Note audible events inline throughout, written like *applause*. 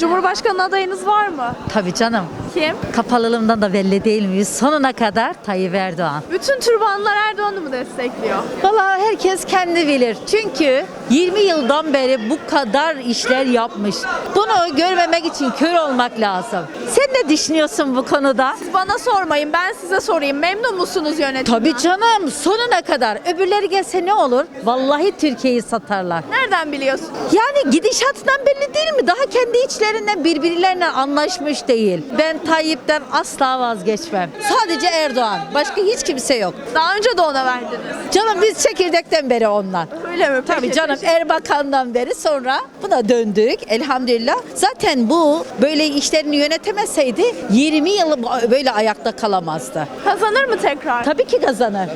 Cumhurbaşkanı adayınız var mı? Tabii canım. Kim? Kapalılığımdan da belli değil miyiz? Sonuna kadar Tayyip Erdoğan. Bütün türbanlar Erdoğan'ı mı destekliyor? Valla herkes kendi bilir. Çünkü 20 yıldan beri bu kadar işler yapmış. Bunu görmemek için kör olmak lazım. Sen ne düşünüyorsun bu konuda? Siz bana sormayın ben size sorayım. Memnun musunuz yönetimden? Tabii canım sonuna kadar. Öbürleri gelse ne olur? Vallahi Türkiye'yi satarlar. Nereden biliyorsun? Yani gidişatından belli değil mi? Daha kendi içlerinden birbirlerine anlaşmış değil. Ben Tayyip'ten asla vazgeçmem. Sadece Erdoğan. Başka hiç kimse yok. Daha önce de ona verdiniz. Canım biz çekirdekten beri ondan. Öyle mi? Tabii canım Erbakan'dan beri sonra buna döndük elhamdülillah. Zaten bu böyle işlerini yönetemeseydi 20 yıl böyle ayakta kalamazdı. Kazanır mı tekrar? Tabii ki kazanır.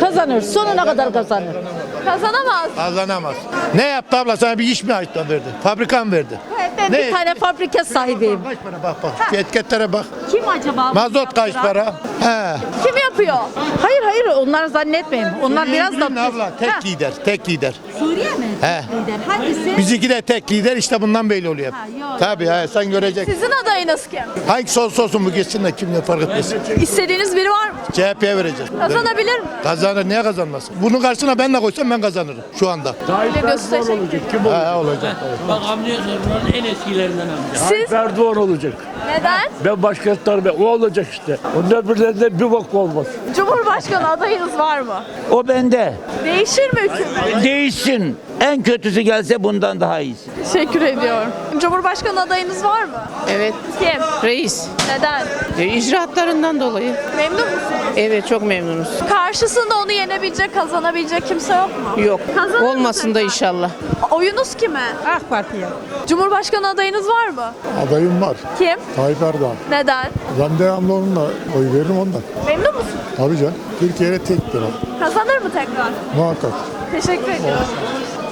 Kazanır. Sonuna kadar kazanır. Kazanamaz. Kazanamaz. Ne yaptı abla sana bir iş mi açtı verdi? Fabrika mı verdi? Ben Ne? bir tane fabrika sahibiyim. Kaç para bak bak. Şu etiketlere bak. Kim acaba? Mazot kaç para? He. Kim yapıyor? Hayır hayır onlar zannetmeyin. Onlar biraz da... Abla tek Ha, lider, tek lider. Suriye mi? He. Lider. Hangisi? Bizimki de tek lider işte bundan belli oluyor. Ha, yok. Tabii he, sen göreceksin. Sizin adayınız kim? Hangisi olsa olsun bu geçsin de kimle fark etmez. İstediğiniz biri var mı? CHP'ye vereceğiz. Kazanabilir mi? Kazanır, niye kazanmaz? Bunun karşısına ben de koysam ben kazanırım şu anda. Öyle ederim. He, olacak. Bak amca bunların en eskilerinden amca. Siz Erdoğan olacak. Neden? Ben başkentler be. O olacak işte. Onun öbürlerinde bir bok olmaz. Cumhurbaşkanı adayınız var mı? O bende. Değişir mi hükümet? Değişsin. En kötüsü gelse bundan daha iyisi. Teşekkür ediyorum. Cumhurbaşkanı adayınız var mı? Evet, Kim? reis. Neden? E, icraatlarından dolayı. Memnun musunuz? Evet, çok memnunuz. Karşısında onu yenebilecek, kazanabilecek kimse yok mu? Yok, Kazanır olmasın da inşallah. Oyunuz kime? AK Parti'ye. Cumhurbaşkanı adayınız var mı? Adayım var. Kim? Tayyip Erdoğan. Neden? Ben devamlı onunla oy veririm ondan. Memnun musun? Tabii canım. Türkiye'de tektir o. Kazanır mı tekrar? Muhakkak. Teşekkür ediyorum.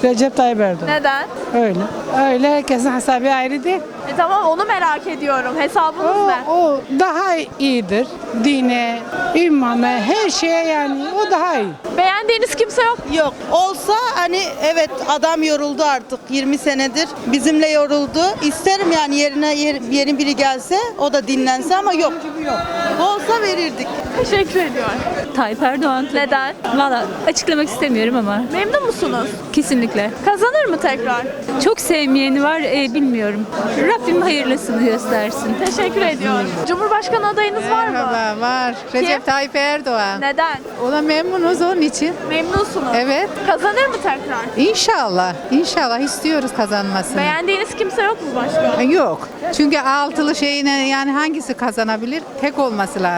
Recep Tayyip Erdoğan. Neden? Öyle. Öyle herkesin hesabı ayrı değil. E tamam onu merak ediyorum. Hesabınız O, ne? o daha iyidir. Dine, imana, her şeye yani o daha iyi. Beğendiğiniz kimse yok? Yok. Olsa hani evet adam yoruldu artık 20 senedir. Bizimle yoruldu. İsterim yani yerine yer- yeni biri gelse o da dinlense ama yok. Olsa verirdik. Teşekkür ediyorum. Tayyip Erdoğan. Neden? Valla açıklamak istemiyorum ama Memnun musunuz? kesinlikle. Kazanır mı tekrar? Çok sevmeyeni var e, bilmiyorum. Rabbim hayırlısını göstersin. Teşekkür ediyorum. Cumhurbaşkanı adayınız var mı? var. Recep Tayyip Erdoğan. Neden? O da memnunuz onun için. Memnunsunuz. Evet. Kazanır mı tekrar? İnşallah. İnşallah istiyoruz kazanmasını. Beğendiğiniz kimse yok mu başka? Yok. Çünkü altılı şeyine yani hangisi kazanabilir? Tek olması lazım.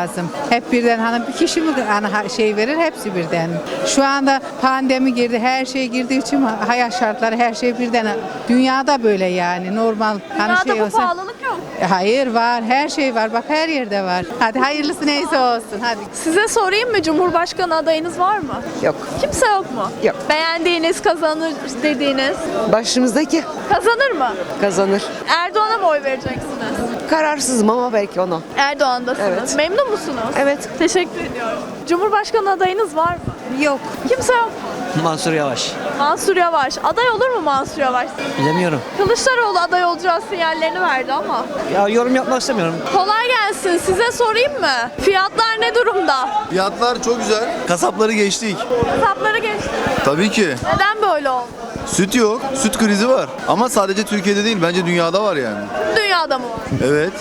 Hep birden hani bir kişi mi hani ha- şey verir? Hepsi birden. Şu anda pandemi girdi, her şey girdiği için hayat şartları her şey birden. Dünyada böyle yani normal. Hani Dünyada şey bu olsa. pahalılık yok. Hayır var, her şey var. Bak her yerde var. Hadi hayırlısı neyse olsun. Hadi. Size sorayım mı Cumhurbaşkanı adayınız var mı? Yok. Kimse yok mu? Yok. Beğendiğiniz, kazanır dediğiniz. Başımızdaki Kazanır mı? kazanır. Erdoğan'a mı oy vereceksiniz? Kararsızım ama belki ona. Erdoğan'dasınız. Evet. Memnun musunuz? Evet. Teşekkür ediyorum. Cumhurbaşkanı adayınız var mı? Yok. Kimse yok mu? Mansur Yavaş. Mansur Yavaş. Aday olur mu Mansur Yavaş? Bilemiyorum. Kılıçdaroğlu aday olacağı sinyallerini verdi ama. Ya yorum yapmak istemiyorum. Kolay gelsin. Size sorayım mı? Fiyatlar ne durumda? Fiyatlar çok güzel. Kasapları geçtik. Hesapları geçti. Tabii ki. Neden böyle oldu? Süt yok. Süt krizi var. Ama sadece Türkiye'de değil bence dünyada var yani. Dünyada mı var? Evet.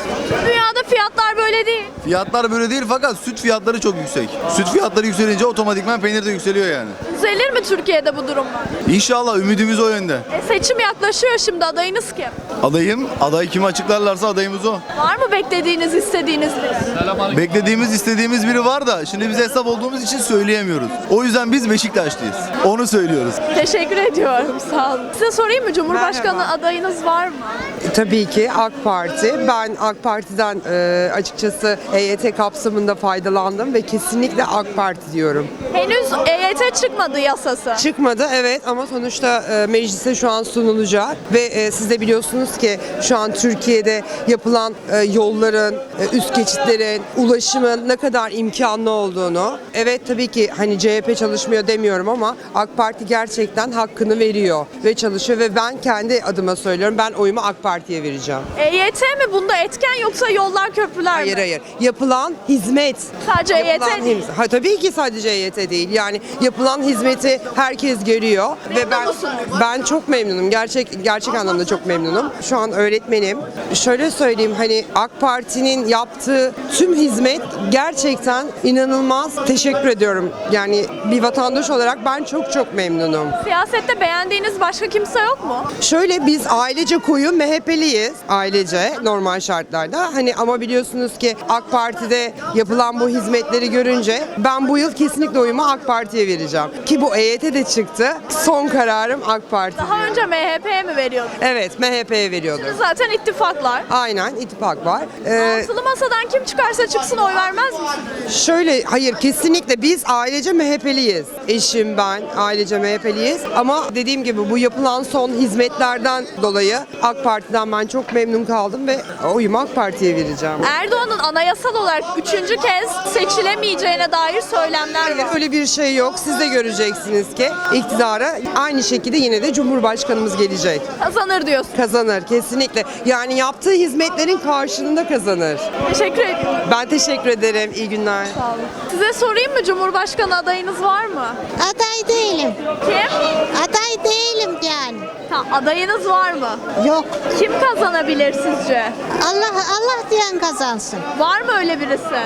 Dünyada fiyatlar böyle değil. Fiyatlar böyle değil fakat süt fiyatları çok yüksek. Süt fiyatları yükselince otomatikman peynir de yükseliyor yani. Düzelir mi Türkiye'de bu durumlar? İnşallah ümidimiz o yönde. E, seçim yaklaşıyor şimdi. Adayınız kim? Adayım, aday kimi açıklarlarsa adayımız o. Var mı beklediğiniz, istediğiniz biri? Beklediğimiz, istediğimiz biri var da şimdi biz hesap olduğumuz için söyleyemiyoruz. O yüzden biz Beşiktaşlıyız. Onu söylüyoruz. Teşekkür ediyorum. Sağ olun. Size sorayım mı? Cumhurbaşkanı adayınız var mı? Tabii ki AK Parti. Ben AK Parti'den e, açıkçası EYT kapsamında faydalandım ve kesinlikle AK Parti diyorum. Henüz EYT çıkmadı yasası. Çıkmadı evet ama sonuçta e, meclise şu an sunulacak ve e, siz de biliyorsunuz ki şu an Türkiye'de yapılan e, yolların, e, üst geçitlerin, ulaşımın ne kadar imkanlı olduğunu. Evet tabii ki hani CHP çalışmıyor demiyorum ama AK Parti gerçekten hakkını veriyor ve çalışıyor ve ben kendi adıma söylüyorum ben oyumu AK Parti Parti'ye vereceğim. EYT mi bunda etken yoksa yollar köprüler Hayır mi? hayır. Yapılan hizmet. Sadece Yapılan EYT değil. Ha, tabii ki sadece EYT değil. Yani yapılan hizmeti herkes görüyor ve ben musunuz? ben çok memnunum. Gerçek gerçek anlamda çok memnunum. Şu an öğretmenim. Şöyle söyleyeyim hani AK Parti'nin yaptığı tüm hizmet gerçekten inanılmaz. Teşekkür ediyorum. Yani bir vatandaş olarak ben çok çok memnunum. Siyasette beğendiğiniz başka kimse yok mu? Şöyle biz ailece koyu MHP'liyiz. Ailece normal şartlarda. Hani ama biliyorsunuz ki AK Parti'de yapılan bu hizmetleri görünce ben bu yıl kesinlikle oyumu AK Parti'ye vereceğim. Ki bu EYT de çıktı. Son kararım AK Parti. Daha önce MHP'ye mi veriyordunuz? Evet MHP'ye veriyordum. Zaten ittifaklar. Aynen ittifak var. Ee, Altılı masadan kim çıkarsa çıksın oy vermez misiniz? Şöyle hayır kesinlikle biz ailece MHP'liyiz. Eşim ben ailece MHP'liyiz. Ama dediğim gibi bu yapılan son hizmetlerden dolayı AK Parti'den ben çok memnun kaldım ve oyumu AK Parti'ye vereceğim. Erdoğan'ın anayasal olarak üçüncü kez seçilemeyeceğine dair söylemler var. öyle bir şey yok. Siz de göreceksiniz ki iktidara aynı şekilde yine de Cumhurbaşkanımız gelecek. Kazanır diyorsun. Kazanır kesinlikle. Yani yaptığı hizmetlerin karşılığında kazanır. Teşekkür ediyorum. Ben teşekkür ederim. İyi günler. Size sorayım mı Cumhurbaşkanı adayınız var mı? Aday değilim. Kim? Aday değilim yani. Ha, adayınız var mı? Yok. Kim kazanabilir sizce? Allah Allah diyen kazansın. Var mı öyle birisi?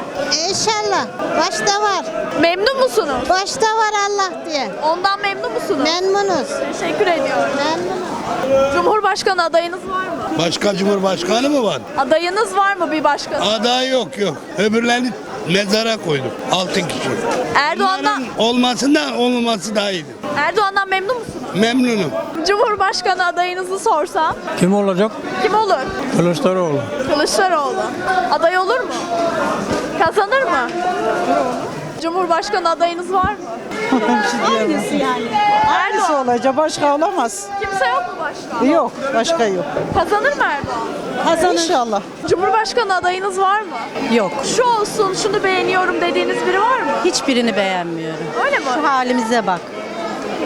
İnşallah. Başta var. Memnun musunuz? Başta var Allah diye. Ondan memnun musunuz? Memnunuz. Teşekkür ediyorum. Memnunum. Cumhurbaşkanı adayınız var mı? Başka cumhurbaşkanı mı var? Adayınız var mı bir başkan? Aday yok yok. Öbürlerini mezara koyduk. Altın kişi. Erdoğan'dan Olmasından olmaması daha iyidir. Erdoğan'dan memnun musunuz? Memnunum. Cumhurbaşkanı adayınızı sorsam Kim olacak? kim olur? Kılıçdaroğlu. Kılıçdaroğlu. Aday olur mu? Kazanır mı? Cumhurbaşkanı adayınız var mı? *laughs* Hangisi yani? Erdoğan. olacak başka olamaz. Kimse yok mu başka? Yok başka yok. Kazanır mı Erdoğan? Kazanır. İnşallah. Cumhurbaşkanı adayınız var mı? Yok. Şu olsun, şunu beğeniyorum dediğiniz biri var mı? Hiçbirini beğenmiyorum. Öyle mi? halimize bak.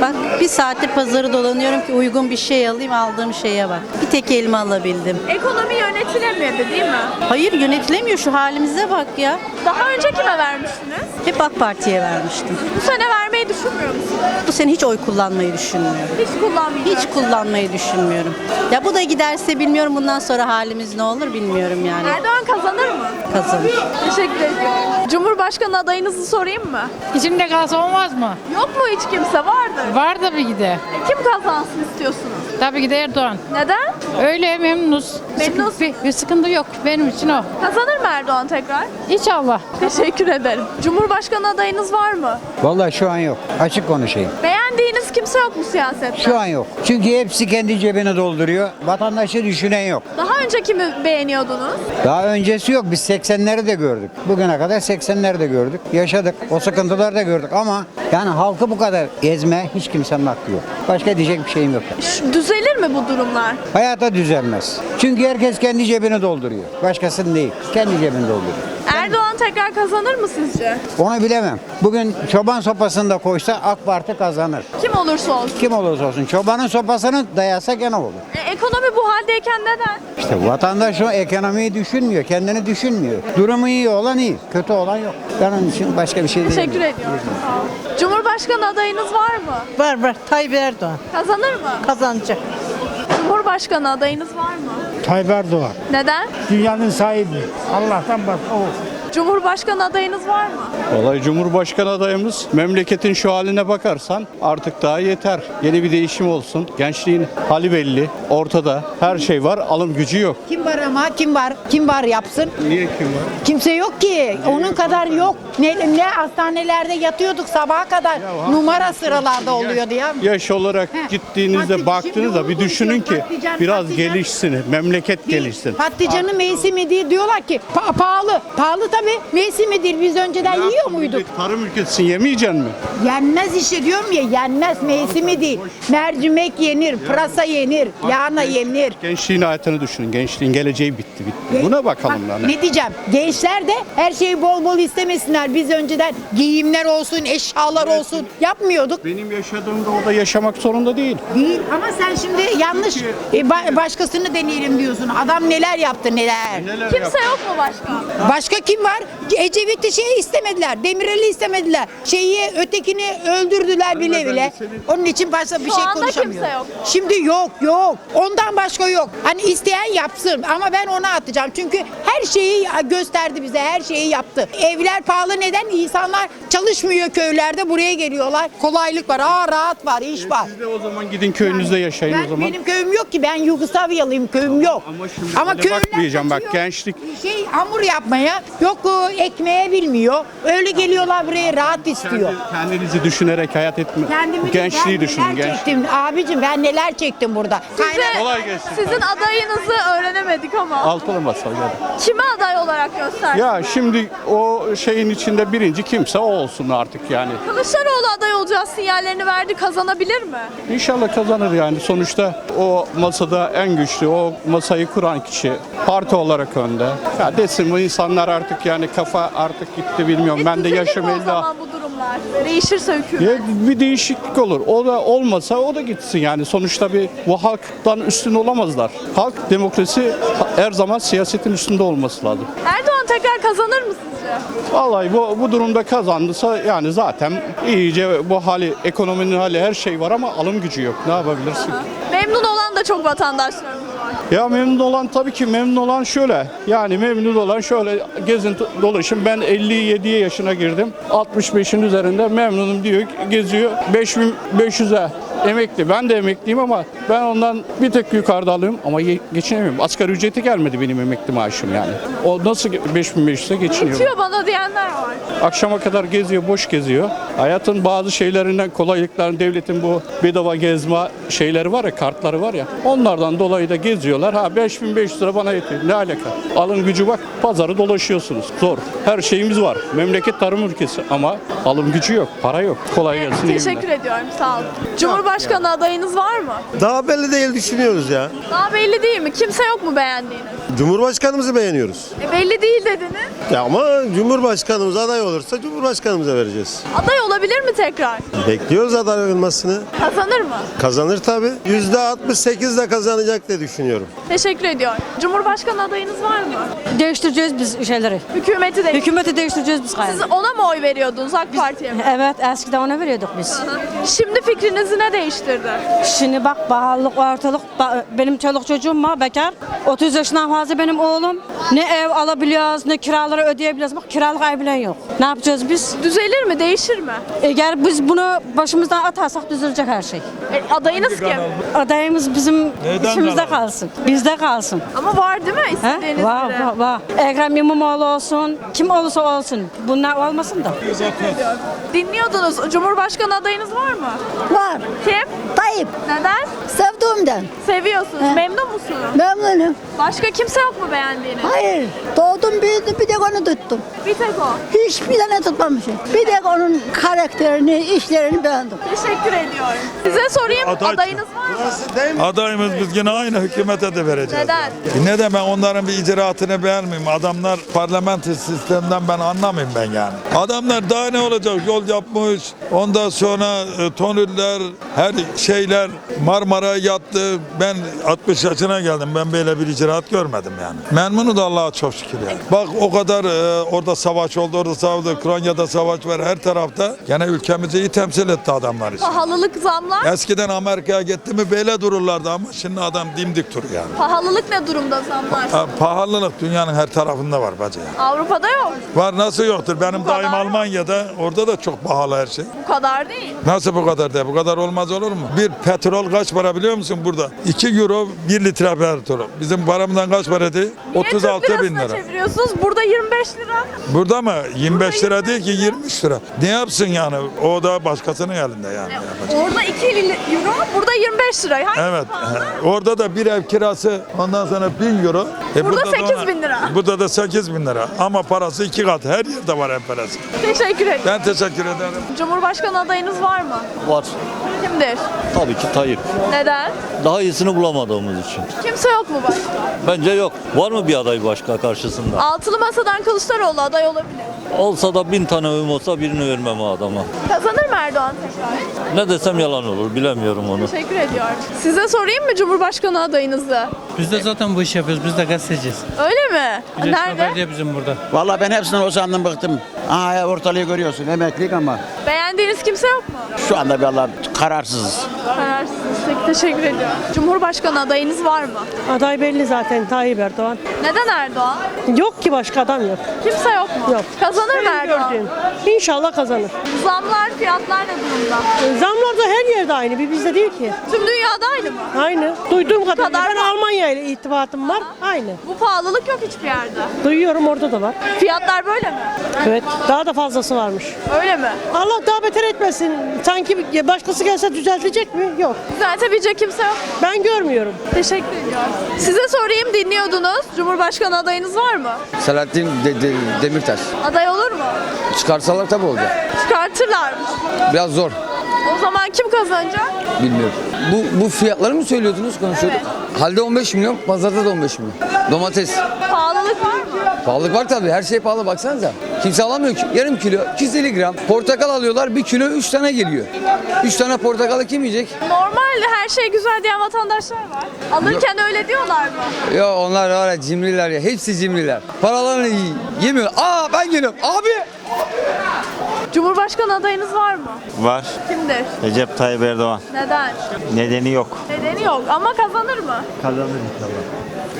Bak bir saattir pazarı dolanıyorum ki uygun bir şey alayım aldığım şeye bak. Bir tek elma alabildim. Ekonomi yönetilemiyordu değil mi? Hayır yönetilemiyor şu halimize bak ya. Daha önce kime vermiştiniz? Hep AK Parti'ye vermiştim. Bu sene vermeyi düşünmüyor musunuz? Bu sene hiç oy kullanmayı düşünmüyorum. Hiç kullanmayacağım. Hiç kullanmayı düşünmüyorum. Ya bu da giderse bilmiyorum bundan sonra halimiz ne olur bilmiyorum yani. Erdoğan kazanır mı? Kazanır. Teşekkür ediyorum. Cumhurbaşkanı adayınızı sorayım mı? İçimde kalsa olmaz mı? Yok mu hiç kimse? Vardır. Var tabii ki de. Kim kazansın istiyorsunuz? Tabii ki de Erdoğan. Neden? Öyle memnunuz. Memnunuz. Bir, bir sıkıntı yok. Benim için o. Kazanır mı Erdoğan tekrar? İnşallah. Teşekkür ederim. Cumhurbaşkanı adayınız var mı? Vallahi şu an yok. Açık konuşayım. Beğendiğiniz kimse yok mu siyasette? Şu an yok. Çünkü hepsi kendi cebine dolduruyor. Vatandaşı düşünen yok. Daha önce kimi beğeniyordunuz? Daha öncesi yok. Biz 80'leri de gördük. Bugüne kadar 80'leri de gördük. Yaşadık. O sıkıntıları da gördük ama yani halkı bu kadar ezme hiç kimsenin hakkı yok. Başka diyecek bir şeyim yok. Şu- Düzelir mi bu durumlar? Hayata düzelmez. Çünkü herkes kendi cebini dolduruyor. Başkasının değil. Kendi cebini dolduruyor. Erdoğan tekrar kazanır mı sizce? Onu bilemem. Bugün çoban sopasını da koysa AK Parti kazanır. Kim olursa olsun. Kim olursa olsun çobanın sopasını dayasa gene olur. E, ekonomi bu haldeyken neden? İşte vatandaş o ekonomiyi düşünmüyor, kendini düşünmüyor. Durumu iyi olan iyi, kötü olan yok. Ben onun için başka bir şey Teşekkür diyemiyorum. ediyorum. Sağ olun. Cumhurbaşkanı adayınız var mı? Var var Tayyip Erdoğan Kazanır mı? kazanacak. Cumhurbaşkanı adayınız var mı? Tayyip Erdoğan. Neden? Dünyanın sahibi. Allah'tan bak o. Cumhurbaşkanı adayınız var mı? Olay Cumhurbaşkanı adayımız memleketin şu haline bakarsan artık daha yeter. Yeni bir değişim olsun. Gençliğin hali belli. Ortada. Her şey var. Alım gücü yok. Kim var ama kim var? Kim var yapsın? Niye kim var? Kimse yok ki. Onun kadar yok. Ne, ne hastanelerde yatıyorduk sabaha kadar. Numara sıralarda oluyordu ya. Yaş olarak gittiğinizde Patlıcan- baktığınızda şimdi bir düşünün ki patlıcan- biraz patlıcan- gelişsin. Memleket gelişsin. Patlıcanın mevsimi diye diyorlar ki pa- pahalı. Pahalı tabii tabii. Mevsimidir. Biz önceden yiyor muyduk? Tarım ülkesi yemeyeceksin mi? Yenmez işte diyorum ya yenmez mevsimi değil. Mercimek yenir, pırasa yenir, lahana yenir. Gençliğin hayatını düşünün. Gençliğin geleceği bitti bitti. Buna bakalım Bak, yani. Ne diyeceğim? Gençler de her şeyi bol bol istemesinler. Biz önceden giyimler olsun, eşyalar olsun yapmıyorduk. Benim yaşadığımda o da yaşamak zorunda değil. Değil ama sen şimdi yanlış e, ba- başkasını deneyelim diyorsun. Adam neler yaptı neler. Kimse yok mu başka? Başka kim var? Ecevit'i şey istemediler. Demirel'i istemediler. Şeyi ötekini öldürdüler bile bile. Onun için başka bir Şu şey anda konuşamıyor. kimse yok. Şimdi yok yok. Ondan başka yok. Hani isteyen yapsın ama ben ona atacağım. Çünkü her şeyi gösterdi bize. Her şeyi yaptı. Evler pahalı neden? İnsanlar çalışmıyor köylerde buraya geliyorlar. Kolaylık var. Aa rahat var, iş var. Siz de o zaman gidin köyünüzde yaşayın Ben, o zaman. benim köyüm yok ki. Ben Yugoslavyalıyım. Köyüm yok. Ama şimdi Ama öyle köylüler bakmayacağım bak kaçıyor. gençlik. Şey hamur yapmaya yok ekmeğe bilmiyor. Öyle geliyorlar buraya rahat istiyor. Kendi- kendinizi düşünerek hayat etme. Kendimi Gençliği ben düşünün. neler Genç. çektim abicim ben neler çektim burada. Kaynak- Kolay gelsin. Sizin adayınızı öğrenemedik ama. Altılı masa yani. Kime aday olarak gösterdiniz? Ya şimdi o şeyin içinde birinci kimse o olsun artık yani. Kılıçdaroğlu aday olacağız sinyallerini verdi. Kazanabilir mi? İnşallah kazanır yani. Sonuçta o masada en güçlü, o masayı kuran kişi parti olarak önde. Ya desin bu insanlar artık yani kafa artık gitti bilmiyorum. Ben de yaşım mi o 50. zaman bu durumlar? Değişirse hükümet. Ya bir değişiklik olur. O da olmasa o da gitsin yani. Sonuçta bir bu halktan üstün olamazlar. Halk demokrasi her zaman siyasetin üstünde olması lazım. Erdoğan tekrar kazanır mı sizce? Vallahi bu, bu durumda kazandıysa yani zaten iyice bu hali, ekonominin hali her şey var ama alım gücü yok. Ne yapabilirsin? Memnun olan da çok vatandaşlarımız. Ya memnun olan tabii ki memnun olan şöyle. Yani memnun olan şöyle gezin dolaşın. Ben 57 yaşına girdim. 65'in üzerinde memnunum diyor. Geziyor. 5500'e emekli. Ben de emekliyim ama ben ondan bir tek yukarıda alıyorum ama geçinemiyorum. Asgari ücreti gelmedi benim emekli maaşım yani. O nasıl 5500'e geçiniyorum? Yetiyor bana diyenler var. Akşama kadar geziyor, boş geziyor. Hayatın bazı şeylerinden, kolaylıkların, devletin bu bedava gezme şeyleri var ya, kartları var ya. Onlardan dolayı da geziyorlar. Ha 5500 lira bana yetiyor. Ne alaka? Alım gücü bak, pazarı dolaşıyorsunuz. Zor. Her şeyimiz var. Memleket tarım ülkesi ama alım gücü yok, para yok. Kolay gelsin. Teşekkür ediyorum sağ olun. Cumhurbaşkanı adayınız var mı? Daha belli değil düşünüyoruz ya. Daha belli değil mi? Kimse yok mu beğendiğiniz? Cumhurbaşkanımızı beğeniyoruz. E belli değil dediniz. Ya ama Cumhurbaşkanımız aday olursa Cumhurbaşkanımıza vereceğiz. Aday olabilir mi tekrar? Bekliyoruz aday olmasını. Kazanır mı? Kazanır tabii. %68 de kazanacak diye düşünüyorum. Teşekkür ediyorum. Cumhurbaşkanı adayınız var mı? Değiştireceğiz biz şeyleri. Hükümeti de. Hükümeti değiştireceğiz biz Siz ona mı oy veriyordunuz AK Parti'ye mi? Evet eskiden ona veriyorduk biz. Şimdi fikrinizi ne değiştirdi? Şimdi bak pahalılık ortalık benim çoluk çocuğum var bekar. 30 yaşından fazla benim oğlum. Ne ev alabiliyoruz ne kiraları ödeyebiliyoruz. Bak kiralık ev bile yok. Ne yapacağız biz? Düzelir mi? Değişir mi? Eğer biz bunu başımızdan atarsak düzelecek her şey. E, adayınız kim? Adayımız bizim içimizde kalsın. Bizde kalsın. Ama var değil mi istediğiniz Var, biri? var, var. Ekrem İmamoğlu olsun, kim olursa olsun. Bunlar olmasın da. Dinliyordunuz. Cumhurbaşkanı adayınız var mı? Var. Kim? Tayyip. Neden? Sevdiğimden. Seviyorsunuz. Memnun musunuz? Memnunum. Başka kimse yok mu beğendiğiniz? Hayır. Doğdum büyüdüm bir tek onu tuttum. Bir tek o. Hiçbir tane tutmamışım. Bir tek onun karakterini, işlerini beğendim. Teşekkür ediyorum. Size sorayım. Adayınız var mı? Adayımız biz yine aynı hükümete de vereceğiz. Neden? Ne de ben onların bir icraatını beğenmeyeyim. Adamlar parlamenter sistemden ben anlamayayım ben yani. Adamlar daha ne olacak? Yol yapmış. Ondan sonra e, tonüller, her şeyler Marmara yattı. Ben 60 yaşına geldim. Ben böyle bir icraat görmedim yani. Memnunu da Allah'a çok şükür yani. Bak o kadar e, orada savaş oldu, orada savaş oldu. Ukrayna'da savaş var her tarafta. Gene ülkemizi iyi temsil etti adamlar işte. Pahalılık zamlar. Eskiden Amerika'ya gitti mi böyle dururlardı ama şimdi adam dimdik duruyor yani. Pahalılık ne durumda zamlar? Ha, pahalılık dünyanın her tarafında var bacı ya. Avrupa'da yok. Var nasıl yoktur? Benim kadar yok. Almanya'da orada da çok pahalı her şey. Bu kadar değil. Nasıl bu kadar de? Bu kadar olmaz olur mu? Bir petrol kaç para biliyor musun? burada? 2 euro 1 litre petrol. Bizim paramızdan kaç para Türk 36 bin lira. çeviriyorsunuz? Burada 25 lira. Burada mı? 25 lira değil ki 23 lira. Ne yapsın yani? O da başkasının elinde yani. Orada 2 euro, burada 25 lira. Hangisi Evet. pahalı? Orada da bir ev kirası ondan sonra 1000 euro. E Burada da 8 ona- bin lira. Burada da 8 bin lira. Ama parası iki kat. Her yerde var ev parası. Teşekkür ederim. Ben teşekkür ederim. Cumhurbaşkanı adayınız var mı? Var. Kimdir? Tabii ki Tayyip. Neden? Daha iyisini bulamadığımız için. Kimse yok mu başka? Bence yok. Var mı bir aday başka karşısında? Altılı Masa'dan Kılıçdaroğlu aday olabilir. Olsa da bin tane oyum olsa birini vermem o adama. Kazanır mı Erdoğan tekrar? Ne desem yalan olur bilemiyorum onu. Teşekkür ediyorum. Size sorayım mı Cumhurbaşkanı adayınızı? Biz de zaten bu işi yapıyoruz. Biz de gazeteciyiz. Öyle mi? Nerede? diye bizim burada. Vallahi ben hepsinden o sandım bıktım. Aha ortalığı görüyorsun emeklilik ama Beğendiğiniz kimse yok mu? şu anda vallahi kararsızız. Kararsınız. Peki teşekkür ediyorum. Cumhurbaşkanı adayınız var mı? Aday belli zaten Tayyip Erdoğan. Neden Erdoğan? Yok ki başka adam yok. Kimse yok mu? Yok. Kazanır mı Erdoğan? İnşallah kazanır. Zamlar, fiyatlar ne durumda? Zamlar da her yerde aynı. Bir bizde değil ki. Tüm dünyada aynı mı? Aynı. Duyduğum kadarıyla kadar ben? Almanya ile irtibatım var. Aynı. Bu pahalılık yok hiçbir yerde. Duyuyorum orada da var. Fiyatlar böyle mi? Evet. Daha da fazlası varmış. Öyle mi? Allah daha beter etmesin. Sanki başkası gelse düzeltecek mi? Yok. Düzeltebilecek kimse yok. Ben görmüyorum. Teşekkür ediyorum. Size sorayım dinliyordunuz. Cumhurbaşkanı adayınız var mı? Selahattin Demirtaş. Aday olur mu? Çıkarsalar tabii olacak. Çıkartırlar mı? Biraz zor. O zaman kim kazanacak? Bilmiyorum. Bu bu fiyatları mı söylüyordunuz konuşuyorduk? Halde 15 milyon, pazarda da 15 milyon. Domates. Pahalılık var mı? Pahalılık var tabii. Her şey pahalı baksanıza. Kimse alamıyor ki. Yarım kilo, 250 gram. Portakal alıyorlar. Bir kilo 3 tane geliyor. 3 tane portakalı kim yiyecek? Normal her şey güzel diyen vatandaşlar var. Alırken öyle diyorlar mı? Ya onlar var ya cimriler ya. Hepsi cimriler. Paralarını yemiyor. Aa ben geliyorum. Abi. Cumhurbaşkanı adayınız var mı? Var. Kimdir? Recep Tayyip Erdoğan. Neden? Nedeni yok. Nedeni yok ama kazanır mı? Kazanır inşallah.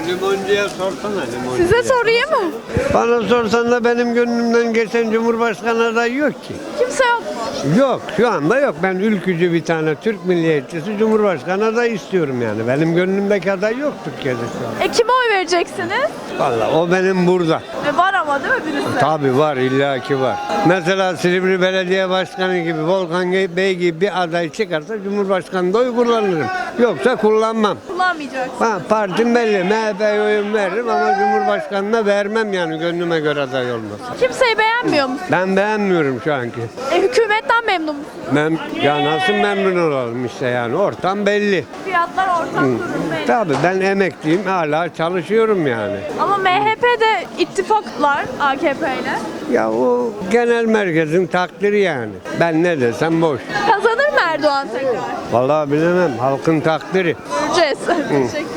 Limoncuya sorsana limoncu. Size sorayım mı? Bana sorsan da benim gönlümden geçen Cumhurbaşkanı adayı yok ki. Kimse yok mu? Yok şu anda yok. Ben ülkücü bir tane Türk milliyetçisi Cumhurbaşkanı adayı istiyorum yani. Benim gönlümdeki aday yok Türkiye'de şu an. E kime oy vereceksiniz? Vallahi o benim burada. E var ama değil mi birisi? Tabii var illaki var. Mesela Silivri Belediye Başkanı gibi Volkan Bey gibi bir aday çıkarsa Cumhurbaşkanı da oy kullanırım. Yoksa kullanmam. Kullanmayacaksın. Ha, partim belli. MHP'ye oyun veririm ama Cumhurbaşkanı'na vermem yani gönlüme göre aday olmasa. Kimseyi beğenmiyor musun? Ben beğenmiyorum şu anki. E hükümetten memnun musun? Ben, ya nasıl memnun olalım işte yani ortam belli. Fiyatlar ortak durum belli. Tabii ben emekliyim hala çalışıyorum yani. Ama MHP'de ittifaklar AKP ile. Ya o genel merkezin takdiri yani. Ben ne desem boş. Kazanır mı Erdoğan tekrar? Vallahi bilemem halkın takdiri. Göreceğiz. *laughs* Teşekkürler.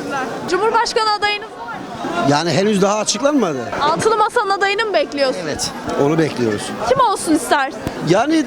Cumhurbaşkanı adayınız var mı? Yani henüz daha açıklanmadı. Altılı Masa'nın adayını mı bekliyorsun? Evet. Onu bekliyoruz. Kim olsun istersin? Yani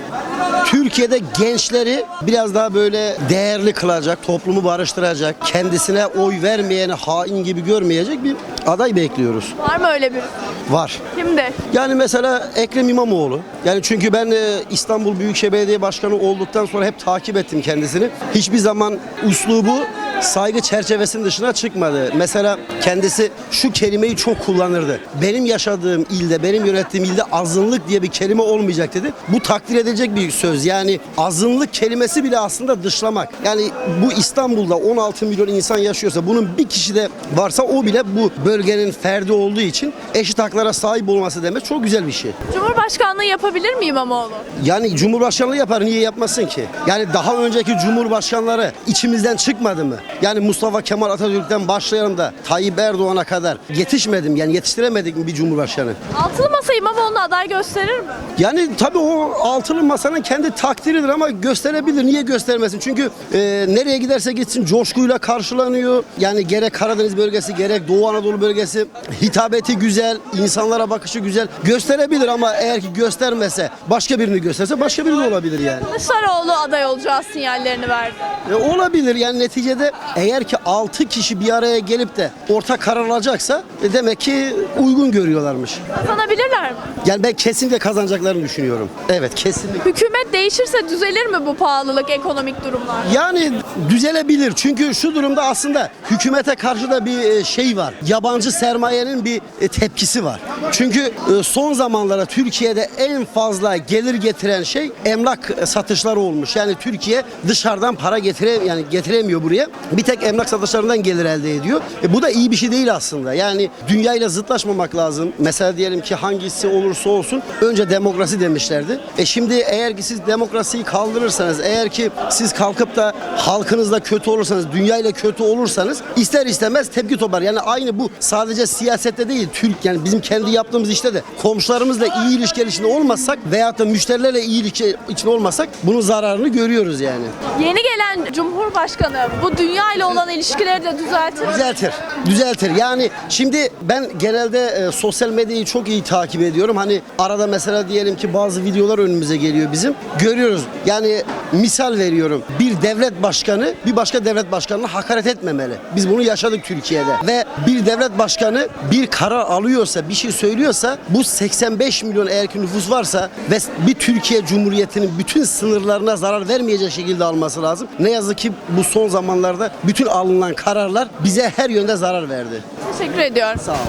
Türkiye'de gençleri biraz daha böyle değerli kılacak, toplumu barıştıracak, kendisine oy vermeyeni hain gibi görmeyecek bir aday bekliyoruz. Var mı öyle biri? Var. Kimdir? Yani mesela Ekrem İmamoğlu. Yani çünkü ben e, İstanbul Büyükşehir Belediye Başkanı olduktan sonra hep takip ettim kendisini. Hiçbir zaman uslubu saygı çerçevesinin dışına çıkmadı. Mesela kendisi şu kelimeyi çok kullanırdı. Benim yaşadığım ilde, benim yönettiğim ilde azınlık diye bir kelime olmayacak dedi. Bu takdir edilecek bir söz. Yani azınlık kelimesi bile aslında dışlamak. Yani bu İstanbul'da 16 milyon insan yaşıyorsa bunun bir kişi de varsa o bile bu bölgenin ferdi olduğu için eşit haklara sahip olması demek çok güzel bir şey. Cumhurbaşkanlığı yapabilir mi İmamoğlu? Yani Cumhurbaşkanlığı yapar niye yapmasın ki? Yani daha önceki Cumhurbaşkanları içimizden çıkmadı mı? Yani Mustafa Kemal Atatürk'ten başlayalım da Tayyip Erdoğan'a kadar yetişmedim yani yetiştiremedik mi bir Cumhurbaşkanı? Altılı Masa İmamoğlu'na aday gösterir mi? Yani tabii o altılı masanın kendi takdiridir ama gösterebilir. Niye göstermesin? Çünkü e, nereye giderse gitsin coşkuyla karşılanıyor. Yani gerek Karadeniz bölgesi gerek Doğu Anadolu bölgesi hitabeti güzel, insanlara bakışı güzel. Gösterebilir ama eğer ki göstermese başka birini gösterse başka biri de olabilir yani. Kılıçdaroğlu aday olacağı sinyallerini verdi. E, olabilir yani neticede eğer ki 6 kişi bir araya gelip de orta karar alacaksa e, demek ki uygun görüyorlarmış. Kazanabilirler mi? Yani ben kesinlikle kazanacaklarını düşünüyorum. Evet kesinlikle. Hükümet değişirse düzelir mi bu pahalılık, ekonomik durumlar? Yani düzelebilir çünkü şu durumda aslında hükümete karşı da bir e, şey var. Yabancı sermayenin bir e, tepkisi var. Çünkü son zamanlarda Türkiye'de en fazla gelir getiren şey emlak satışları olmuş. Yani Türkiye dışarıdan para getire yani getiremiyor buraya. Bir tek emlak satışlarından gelir elde ediyor. E, bu da iyi bir şey değil aslında. Yani dünyayla zıtlaşmamak lazım. Mesela diyelim ki hangisi olursa olsun önce demokrasi demişlerdi. E şimdi eğer ki siz demokrasiyi kaldırırsanız, eğer ki siz kalkıp da halkınızla kötü olursanız, dünyayla kötü olursanız ister istemez tepki toplar. Yani aynı bu sadece siyasette değil, Türk yani bizim kendi yaptığımız işte de komşularımızla iyi ilişki içinde olmazsak veyahut da müşterilerle iyi ilişki içinde olmasak bunun zararını görüyoruz yani. Yeni gelen Cumhurbaşkanı bu dünya ile olan ilişkileri de düzeltir? Düzeltir. Düzeltir. Yani şimdi ben genelde e, sosyal medyayı çok iyi takip ediyorum. Hani arada mesela diyelim ki bazı videolar önümüze geliyor bizim. Görüyoruz. Yani misal veriyorum. Bir devlet başkanı bir başka devlet başkanına hakaret etmemeli. Biz bunu yaşadık Türkiye'de. Ve bir devlet başkanı bir karar alıyorsa, bir şey söylüyorsa bu 85 milyon eğer ki nüfus varsa ve bir Türkiye Cumhuriyeti'nin bütün sınırlarına zarar vermeyecek şekilde alması lazım. Ne yazık ki bu son zamanlarda bütün alınan kararlar bize her yönde zarar verdi. Teşekkür ediyorum. Sağ olun.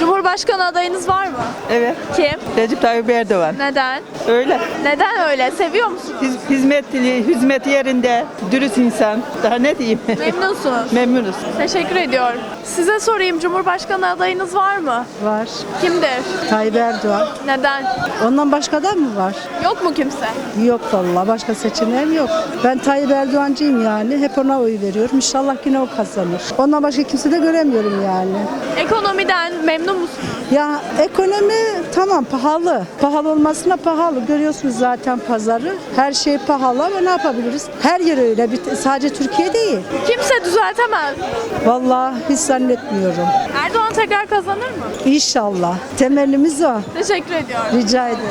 Cumhurbaşkanı adayınız var mı? Evet. Kim? Recep Tayyip Erdoğan. Neden? Öyle. Neden öyle? Seviyor musunuz? Hiz- hizmetli, hizmet yerinde, dürüst insan. Daha ne diyeyim? Memnunsunuz. *laughs* Memnunuz. Teşekkür ediyorum. Size sorayım Cumhurbaşkanı adayınız var mı? Var. Kimdir? Tayyip Erdoğan. Neden? Ondan başka da mı var? Yok mu kimse? Yok vallahi başka seçeneğim yok. Ben Tayyip Erdoğancıyım yani. Hep ona oy veriyorum. İnşallah yine o kazanır. Ondan başka kimse de göremiyorum yani. Ekonomiden memnun musunuz? Ya ekonomi tamam pahalı. Pahalı olmasına pahalı. Görüyorsunuz zaten pazarı. Her şey pahalı ama ne yapabiliriz? Her yer öyle. Sadece Türkiye değil. Kimse düzeltemez. Vallahi hiç zannetmiyorum. Erdoğan tekrar kazanır mı? İnşallah. Temennimiz o. Teşekkür ediyorum. Rica ederim.